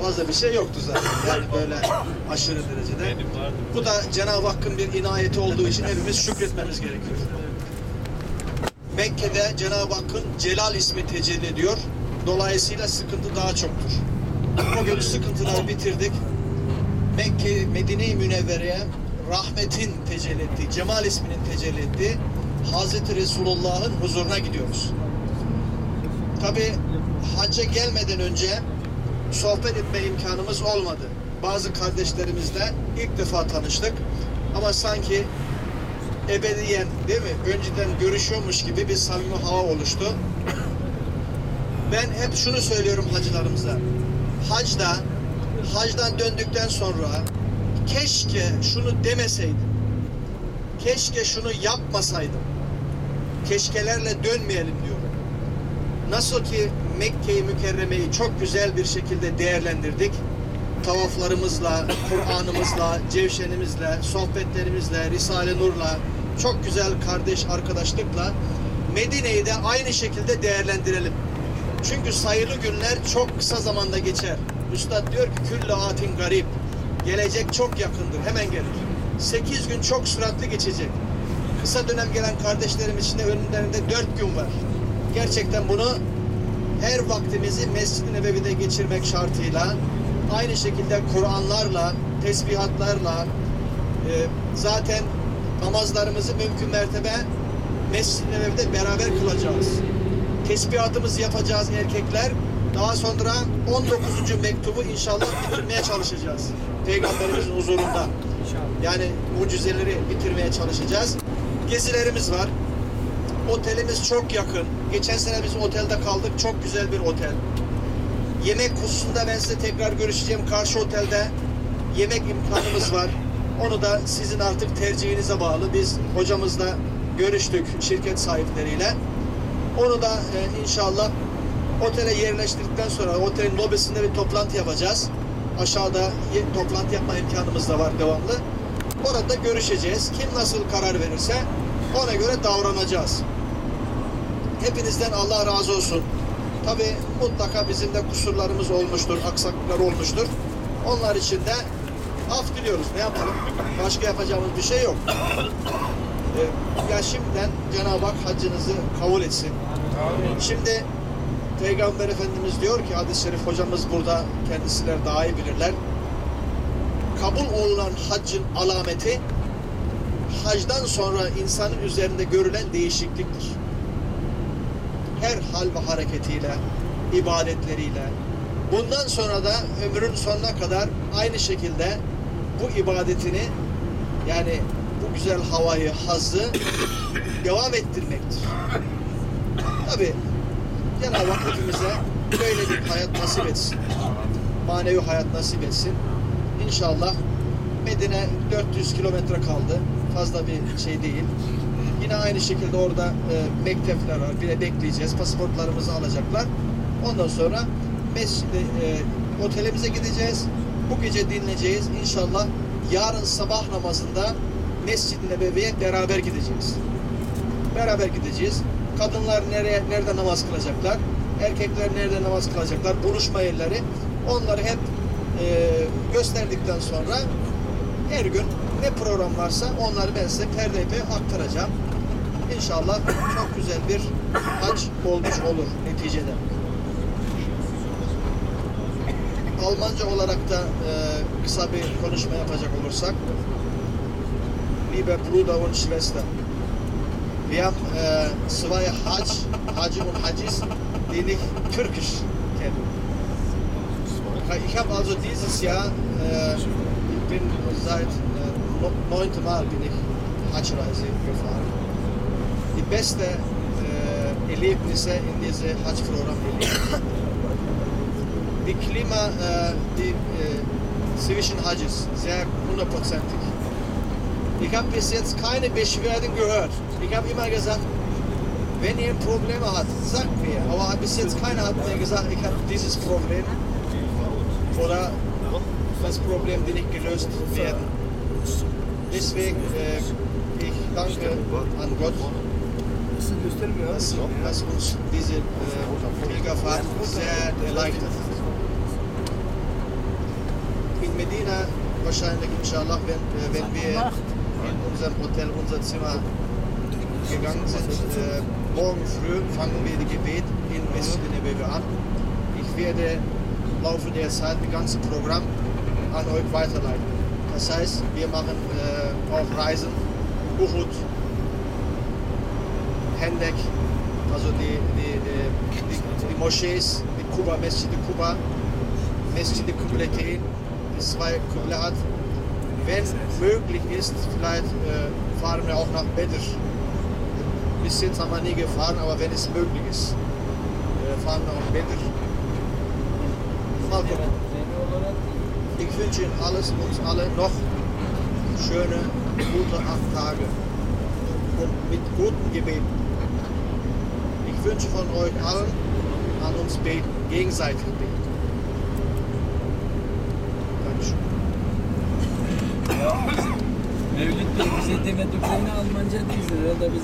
fazla bir şey yoktu zaten. Yani böyle aşırı derecede. Bu da Cenab-ı Hakk'ın bir inayeti olduğu için hepimiz şükretmemiz gerekiyor. Mekke'de Cenab-ı Hakk'ın Celal ismi tecelli ediyor. Dolayısıyla sıkıntı daha çoktur. Bugün sıkıntıları bitirdik. Mekke, Medine-i Münevvere'ye rahmetin tecelli ettiği, Cemal isminin tecelli ettiği Hazreti Resulullah'ın huzuruna gidiyoruz. Tabi hacca gelmeden önce sohbet etme imkanımız olmadı. Bazı kardeşlerimizle ilk defa tanıştık. Ama sanki ebediyen değil mi? Önceden görüşüyormuş gibi bir samimi hava oluştu. Ben hep şunu söylüyorum hacılarımıza. Hacda, hacdan döndükten sonra keşke şunu demeseydim. Keşke şunu yapmasaydım. Keşkelerle dönmeyelim diyorum. Nasıl ki Mekke-i Mükerreme'yi çok güzel bir şekilde değerlendirdik. Tavaflarımızla, Kur'an'ımızla, cevşenimizle, sohbetlerimizle, Risale Nur'la, çok güzel kardeş arkadaşlıkla Medine'yi de aynı şekilde değerlendirelim. Çünkü sayılı günler çok kısa zamanda geçer. Üstad diyor ki külle atin garip. Gelecek çok yakındır, hemen gelir. 8 gün çok süratli geçecek. Kısa dönem gelen kardeşlerimiz için de önlerinde 4 gün var. Gerçekten bunu her vaktimizi Mescid-i Nebevi'de geçirmek şartıyla aynı şekilde Kur'anlarla, tesbihatlarla e, zaten namazlarımızı mümkün mertebe Mescid-i Nebevi'de beraber kılacağız. Tesbihatımızı yapacağız erkekler. Daha sonra 19. mektubu inşallah bitirmeye çalışacağız. Peygamberimizin huzurunda. Yani mucizeleri bitirmeye çalışacağız. Gezilerimiz var. Otelimiz çok yakın. Geçen sene biz otelde kaldık. Çok güzel bir otel. Yemek hususunda ben size tekrar görüşeceğim. Karşı otelde yemek imkanımız var. Onu da sizin artık tercihinize bağlı. Biz hocamızla görüştük şirket sahipleriyle. Onu da e, inşallah otele yerleştirdikten sonra otelin lobisinde bir toplantı yapacağız. Aşağıda toplantı yapma imkanımız da var devamlı. Orada görüşeceğiz. Kim nasıl karar verirse ona göre davranacağız. Hepinizden Allah razı olsun. Tabi mutlaka bizim de kusurlarımız olmuştur, aksaklıklar olmuştur. Onlar için de af diliyoruz. Ne yapalım? Başka yapacağımız bir şey yok. Ee, ya şimdiden Cenab-ı Hak hacınızı kabul etsin. Şimdi Peygamber Efendimiz diyor ki hadis-i şerif hocamız burada kendisiler daha iyi bilirler. Kabul olunan haccın alameti hacdan sonra insanın üzerinde görülen değişikliktir. Her hal ve hareketiyle, ibadetleriyle, bundan sonra da ömrün sonuna kadar aynı şekilde bu ibadetini yani bu güzel havayı, hazzı devam ettirmektir. Tabi Cenab-ı Hak hepimize böyle bir hayat nasip etsin. Manevi hayat nasip etsin. İnşallah Medine 400 kilometre kaldı. Fazla bir şey değil. Yine aynı şekilde orada e, mektepler var. Bir de bekleyeceğiz. Pasaportlarımızı alacaklar. Ondan sonra mescide, e, otelimize gideceğiz. Bu gece dinleyeceğiz. İnşallah yarın sabah namazında Mescid-i Nebevi'ye beraber gideceğiz. Beraber gideceğiz. Kadınlar nereye nerede namaz kılacaklar? Erkekler nerede namaz kılacaklar? Buluşma yerleri. Onları hep e, gösterdikten sonra her gün ne program varsa onları ben size perde aktaracağım. İnşallah çok güzel bir hac olmuş olur neticede. Almanca olarak da e, kısa bir konuşma yapacak olursak Liebe Bruder und Schwester Wir haben zwei Hajj, Hajj und Hajjis, die nicht Türkisch kennen. Ich habe also dieses Jahr, äh, ich bin seit no- neunte Mal bin ich Hajjreise gefahren. Die beste äh, Erlebnisse in diese Hajj-Programm. Die Klima, äh, die äh, zwischen Hajjis, sehr hundertprozentig. Ich habe bis jetzt keine Beschwerden gehört. Ich habe immer gesagt, wenn ihr Probleme habt, sagt mir. Aber bis jetzt keiner hat mir gesagt, ich habe dieses Problem oder das Problem will nicht gelöst werden. Deswegen, äh, ich danke an Gott, dass, dass uns diese äh, Pilgerfahrt sehr erleichtert hat. Medina wahrscheinlich inshallah, wenn, äh, wenn wir in unserem Hotel unser Zimmer gegangen sind. Äh, morgen früh fangen wir die Gebet in Masjid Nebevi an. Ich werde im Laufe der Zeit das ganze Programm an euch weiterleiten. Das heißt, wir machen äh, auch Reisen, Uhud, Hendek, also die, die, die, die, die Moschees, die Kuba, Masjid Kuba, Masjid Qiblatain, die zwei Qiblat. Wenn möglich ist, vielleicht äh, fahren wir auch nach Bedr. Bis jetzt haben wir nie gefahren, aber wenn es möglich ist, äh, fahren wir nach Bedr. Mal gucken. Ich wünsche Ihnen alles, uns alle noch schöne, gute acht Tage und mit guten Gebeten. Ich wünsche von euch allen an uns beten, gegenseitig beten. Dankeschön. Mevlüt Bey bize biz